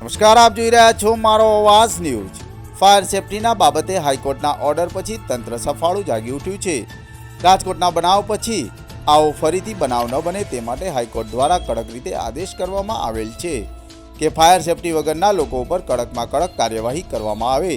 નમસ્કાર, આપ જોઈ રહ્યા છો મારો અવાજ ન્યૂઝ. ફાયર સેફટીના બાબતે હાઈકોર્ટના ઓર્ડર પછી તંત્ર સફાળું જાગી ઉઠ્યું છે. રાજકોટના બનાવ પછી આવો ફરીથી બનાવ ન બને તે માટે હાઈકોર્ટ દ્વારા કડક રીતે આદેશ કરવામાં આવેલ છે કે ફાયર સેફટી વગરના લોકો ઉપર કડકમાં કડક કાર્યવાહી કરવામાં આવે.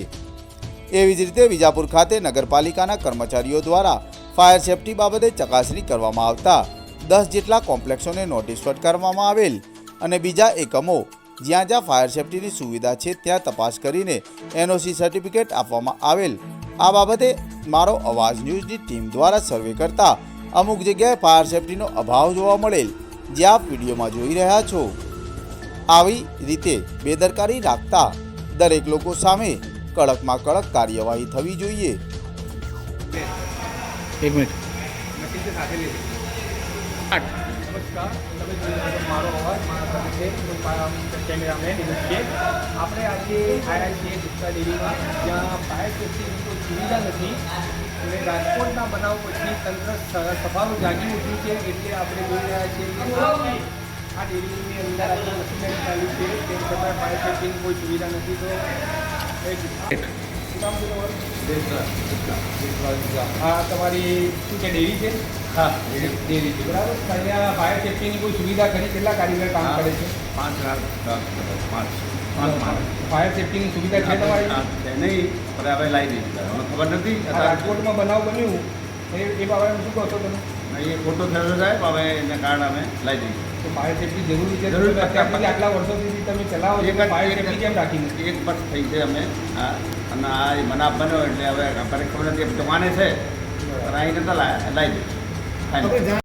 એવી જ રીતે વિજાપુર ખાતે નગરપાલિકાના કર્મચારીઓ દ્વારા ફાયર સેફટી બાબતે ચકાસણી કરવામાં આવતા દસ જેટલા કોમ્પ્લેક્સોને નોટિસ ફટકારવામાં આવેલ અને બીજા એકમો જ્યાં જ્યાં ફાયર સેફટીની સુવિધા છે ત્યાં તપાસ કરીને એનઓસી સર્ટિફિકેટ આપવામાં આવેલ. આ બાબતે મારો અવાજ ન્યૂઝની ટીમ દ્વારા સર્વે કરતા અમુક જગ્યાએ ફાયર સેફટીનો અભાવ જોવા મળેલ. જે આપ વિડીયોમાં જોઈ રહ્યા છો. આવી રીતે બેદરકારી રાખતા દરેક લોકો સામે કડકમાં કડક કાર્યવાહી થવી જોઈએ. એક મિનિટ. નમસ્કાર. મારો અવાજ મારા છે હું કેમેરામેન છે. આપણે આજે આવ્યા છીએ ગુપ્તા ડેરીમાં જ્યાં ફાયર સેફ્ટીની કોઈ સુવિધા નથી અને રાજકોટના બનાવ પછી તંત્ર સભાનું જાગી ઉઠ્યું છે એટલે આપણે જોઈ રહ્યા છીએ આ ડેરીની અંદર આપણે મશીનરી ચાલુ છે તેમ છતાં ફાયર સેફ્ટીની કોઈ સુવિધા નથી તો આ તમારી શું છે ડેરી છે? હા બરાબર? અહીંયા ફાયર સેફ્ટીની કોઈ સુવિધા ખરી? કેટલા કારીગર કામ કરે છે? પાંચ લાખ પાંચ ફાયર સેફ્ટીની સુવિધા છે તમારી? નહીં પણ હવે લાવી દીધી ખબર નથી? રાજકોટમાં બનાવ બન્યું. એ એ બાબતે શું કહો છો તમે? એ ખોટો થયેલો સાહેબ હવે એના કારણે અમે લાવી દઈએ. તો ફાયર સેફ્ટી જરૂરી છે? જરૂરી. આટલા વર્ષોથી તમે ચલાવો એક ફાયર સેફ્ટી કેમ રાખી એક વર્ષ થઈ છે અમે હા. અને આ મને આપવાનો એટલે હવે આપણને ખબર નથી માને છે. પણ અહીં નતા લાવી દીધી ধন্যবাদ